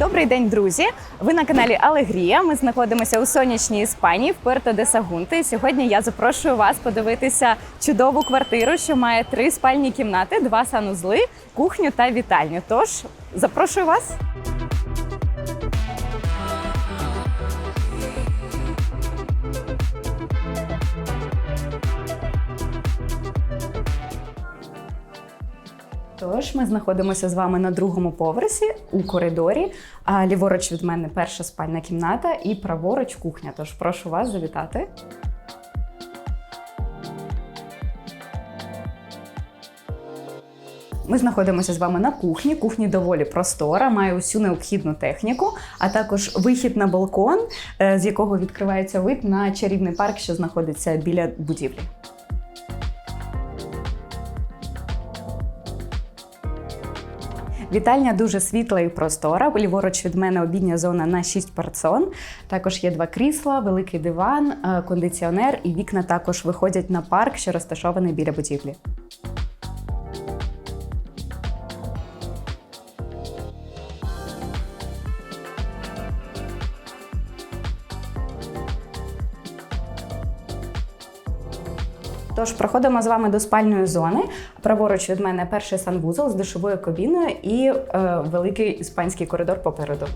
Добрий день, друзі! Ви на каналі Алегрія. Ми знаходимося у сонячній Іспанії в Пуерто де Сагунти. Сьогодні я запрошую вас подивитися чудову квартиру, що має три спальні кімнати, два санузли, кухню та вітальню. Тож запрошую вас. Тож ми знаходимося з вами на другому поверсі у коридорі. А ліворуч від мене перша спальна кімната і праворуч кухня. Тож прошу вас завітати. Ми знаходимося з вами на кухні. Кухні доволі простора, має усю необхідну техніку, а також вихід на балкон, е, з якого відкривається вид на чарівний парк, що знаходиться біля будівлі. Вітальня дуже світла і простора. Ліворуч від мене обідня зона на 6 персон. Також є два крісла, великий диван, е, кондиціонер і вікна також виходять на парк, що розташований біля будівлі. Тож проходимо з вами до спальної зони. Праворуч від мене перший санвузол з душовою кабіною і е, великий іспанський коридор попереду.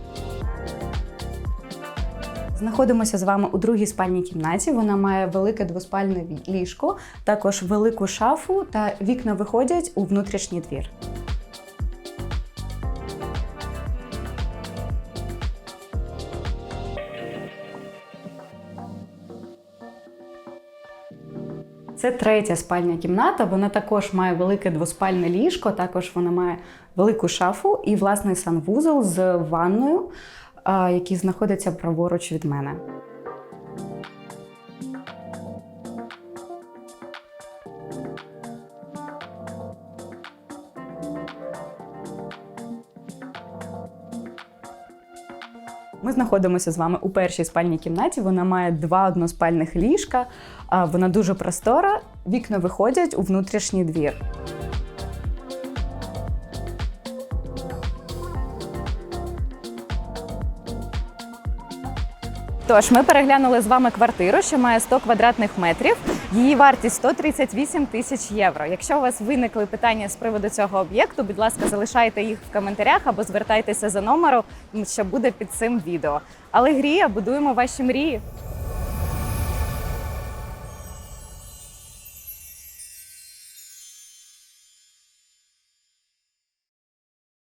Знаходимося з вами у другій спальній кімнаті. Вона має велике двоспальне ліжко, також велику шафу та вікна виходять у внутрішній двір. Це третя спальня кімната. Вона також має велике двоспальне ліжко, також вона має велику шафу і власний санвузол з ванною, який знаходиться праворуч від мене. Ми знаходимося з вами у першій спальній кімнаті. Вона має два односпальних ліжка. Вона дуже простора. Вікна виходять у внутрішній двір. Тож ми переглянули з вами квартиру, що має 100 квадратних метрів. Її вартість 138 тисяч євро. Якщо у вас виникли питання з приводу цього об'єкту, будь ласка, залишайте їх в коментарях або звертайтеся за номером, що буде під цим відео. Але грія будуємо ваші мрії.